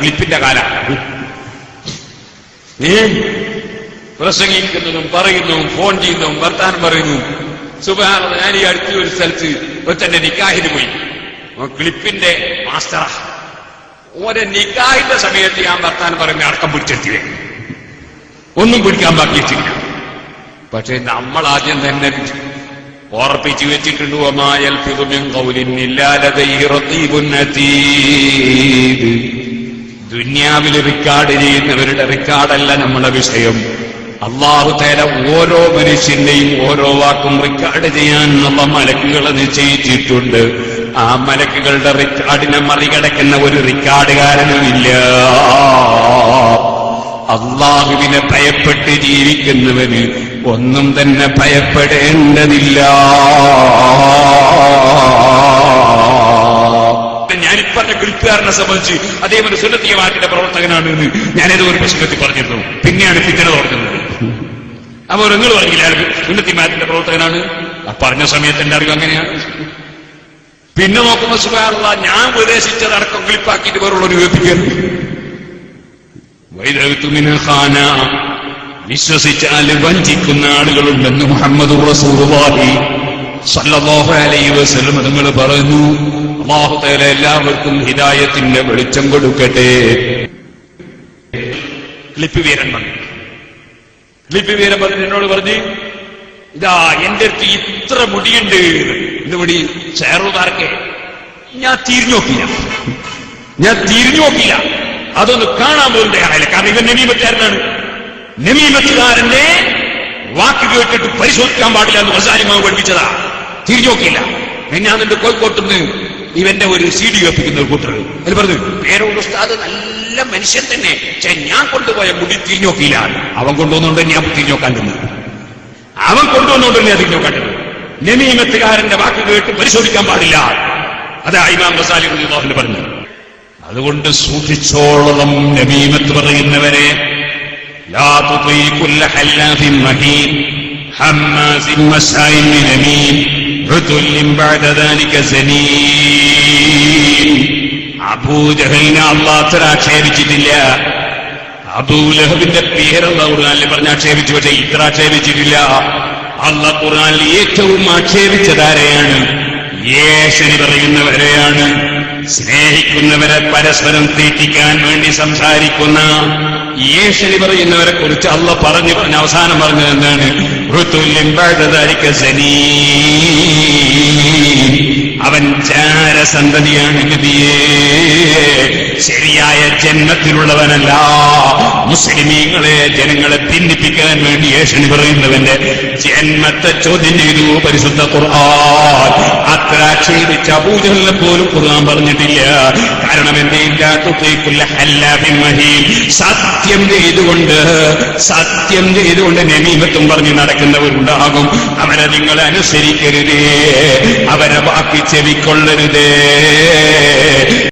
ക്ലിപ്പിന്റെ കാലം. ഏ? പ്രസംഗിക്കുന്നതും പറയുന്നു ഫോൺ ചെയ്യുന്നതും വർത്താനം പറയുന്നു സുബാന ഞാൻ ഈ അടുത്ത ഒരു സ്ഥലത്ത് ഒറ്റന്റെ നിക്കാഹിന് പോയി. ക്ലിപ്പിന്റെ മാസ്റ്ററാ. ഓരോ നിക്കാഹിന്റെ സമയത്ത് ഞാൻ വർത്താനം പറയുന്ന അടക്കം പിടിച്ചെത്തിയേ ഒന്നും പിടിക്കാൻ ബാക്കിയിട്ടില്ല പക്ഷെ നമ്മൾ ആദ്യം തന്നെ ഓർപ്പിച്ചു വെച്ചിട്ടുണ്ട്. ഒമായൽ ഫിദുമിൻ ഖൗലിൻ ദുന്യാവിൽ റിക്കാർഡ് ചെയ്യുന്നവരുടെ റിക്കാർഡല്ല നമ്മുടെ വിഷയം. അള്ളാഹു തേര ഓരോ മനുഷ്യന്റെയും ഓരോ വാക്കും റിക്കാർഡ് ചെയ്യാൻ നമ്മ മലക്കുകളെ നിശ്ചയിച്ചിട്ടുണ്ട് ആ മലക്കുകളുടെ റിക്കാർഡിനെ മറികടക്കുന്ന ഒരു റിക്കാർഡുകാരനുമില്ല അള്ളാഹുവിനെ ഭയപ്പെട്ട് ജീവിക്കുന്നവന് ഒന്നും തന്നെ ഭയപ്പെടേണ്ടതില്ല. ഞാനിപ്പ പറഞ്ഞ ഗൾഫുകാരനെ സംബന്ധിച്ച് സുന്നത്തിയ സുന്നത്തിയമാറ്റിന്റെ പ്രവർത്തകനാണ് എന്ന് ഞാനേതോ ഒരു പ്രശ്നത്തിൽ പറഞ്ഞിരുന്നു. പിന്നെയാണ് പിന്നീട് തുറക്കുന്നത് അപ്പൊ നിങ്ങൾ പറഞ്ഞില്ല സുന്നത്തിമാറ്റിന്റെ പ്രവർത്തകനാണ്? പറഞ്ഞ സമയത്ത് എന്റെ അറിവ് അങ്ങനെയാണ്. പിന്നെ നോക്കുമ്പോ സുഖാറുള്ള ഞാൻ ഉപദേശിച്ചതടക്കം ക്ലിപ്പാക്കിയിട്ട് വേറുള്ളവർ കേൾപ്പിക്കരുത് വൈദഗ്തുമിന ഖാന. വിശ്വസിച്ചാൽ വഞ്ചിക്കുന്ന ആളുകളുണ്ടെന്ന് മുഹമ്മദ് റസൂർ സല്ലല്ലാഹു അലൈഹി വസല്ലം നിങ്ങൾ പറഞ്ഞു അല്ലാഹു തആല എല്ലാവർക്കും ഹിതായത്തിന്റെ വെളിച്ചം കൊടുക്കട്ടെ. ക്ലിപ്പ് വീരൻ പറഞ്ഞു. ക്ലിപ്പ് വീരൻ പറഞ്ഞു. എന്നോട് പറഞ്ഞു ഇതാ എന്റെ അടുത്ത് ഇത്ര മുടിയുണ്ട്. എന്ത് മുടി ചേറുകാർക്ക് ഞാൻ തിരിഞ്ഞു നോക്കില്ല ഞാൻ തിരിഞ്ഞു നോക്കില്ല അതൊന്ന് കാണാൻ പോലും തയ്യാറായില്ല കാരണം ഇവൻ നമീമത്തുകാരനാണ് നമീമത്തുകാരന്റെ വാക്ക് കേട്ടിട്ട് പരിശോധിക്കാൻ പാടില്ല എന്ന് വസാലിമാവ് പഠിപ്പിച്ചതാ. തിരിഞ്ഞു നോക്കിയില്ല. എന്നാ നിന്റെ കോഴിക്കോട്ടുനിന്ന് ഇവന്റെ ഒരു സി ഡി ഒപ്പിക്കുന്ന ഒരു കൂട്ടർ. അതിൽ പറഞ്ഞു പേരോട് ഉസ്താദ് നല്ല മനുഷ്യൻ തന്നെ. പക്ഷെ ഞാൻ കൊണ്ടുപോയ മുടി തിരിഞ്ഞോക്കിയില്ല. അവൻ കൊണ്ടുവന്നോണ്ട് ഞാൻ തിരിഞ്ഞോക്കാൻ നിന്ന് അവൻ കൊണ്ടുവന്നോണ്ട് ഞാൻ തിരിഞ്ഞോക്കാൻ നമീമത്തുകാരന്റെ വാക്ക് കേട്ട് പരിശോധിക്കാൻ പാടില്ല. അതാ ഇമാം ബസാലി റളിയല്ലാഹു പറഞ്ഞു അതുകൊണ്ട് സൂക്ഷിച്ചോളം നബീമത്ത് പറയുന്നവരെ. ലാ ഹല്ലാഫിൻ മഹീൻ ഹമ്മാസിൻ മസ്സായിൻ നമീം അബൂജഹലിനെ അള്ളാഹ് അത്ര ആക്ഷേപിച്ചിട്ടില്ല. അബൂലഹബിന്റെ പേരല്ല ഖുർആാനിൽ പറഞ്ഞ് ആക്ഷേപിച്ചു പക്ഷെ ഇത്ര ആക്ഷേപിച്ചിട്ടില്ല. അല്ല ഖുർആാനിൽ ഏറ്റവും ആക്ഷേപിച്ചതാരെയാണ് യേശനി പറയുന്നവരെയാണ്. സ്നേഹിക്കുന്നവരെ പരസ്പരം തീറ്റിക്കാൻ വേണ്ടി സംസാരിക്കുന്ന യേശനി പറയുന്നവരെ കുറിച്ച് അള്ള പറഞ്ഞു. പറഞ്ഞ അവസാനം പറഞ്ഞത് എന്താണ്. അവൻ ചാരസന്തതിയാണ് നബിയേ. ശരിയായ ജന്മത്തിലുള്ളവനല്ല. മുസ്ലിമീങ്ങളെ ജനങ്ങളെ ഭിന്നിപ്പിക്കാൻ വേണ്ടി ഏഷണി പറയുന്നവന്റെ ജന്മത്തെ ചോദ്യം ചെയ്തു പരിശുദ്ധ ഖുർആൻ. അത്ര ആക്ഷേപിച്ച അബൂജഹലിനെ പോലും ഖുർആൻ പറഞ്ഞിട്ടില്ല. കാരണം മഹി സത്യം ചെയ്തുകൊണ്ട് സത്യം ചെയ്തുകൊണ്ട് നമീമത്തും പറഞ്ഞ് നടക്കുന്നവരുണ്ടാകും അവരെ നിങ്ങൾ അനുസരിക്കരുതേ. അവരെ ബാക്കി ചെവിക്കൊള്ളരുതേ